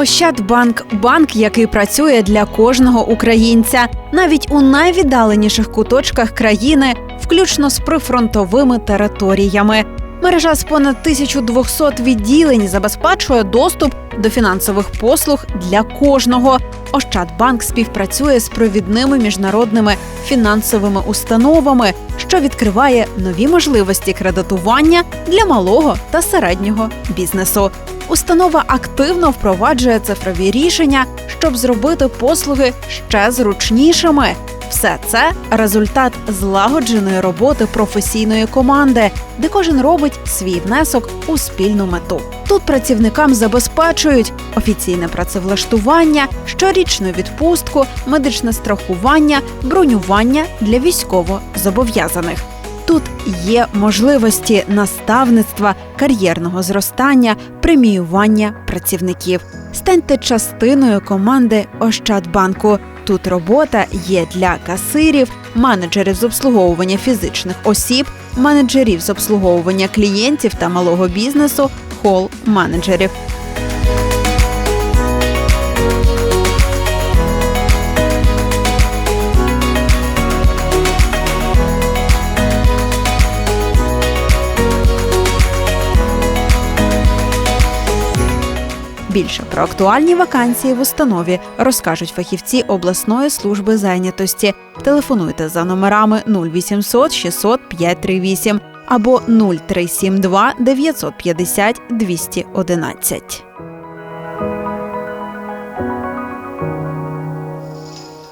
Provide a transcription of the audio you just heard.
Ощадбанк банк, який працює для кожного українця, навіть у найвіддаленіших куточках країни, включно з прифронтовими територіями. Мережа з понад 1200 відділень забезпечує доступ до фінансових послуг для кожного. Ощадбанк співпрацює з провідними міжнародними фінансовими установами, що відкриває нові можливості кредитування для малого та середнього бізнесу. Установа активно впроваджує цифрові рішення, щоб зробити послуги ще зручнішими. Все це результат злагодженої роботи професійної команди, де кожен робить свій внесок у спільну мету. Тут працівникам забезпечують офіційне працевлаштування, щорічну відпустку, медичне страхування, бронювання для військовозобов'язаних. Тут є можливості наставництва, кар'єрного зростання, преміювання працівників. Станьте частиною команди Ощадбанку. Тут робота є для касирів, менеджерів з обслуговування фізичних осіб, менеджерів з обслуговування клієнтів та малого бізнесу, хол-менеджерів. Більше про актуальні вакансії в установі розкажуть фахівці обласної служби зайнятості. Телефонуйте за номерами 0800 600 538 або 0372 950 211.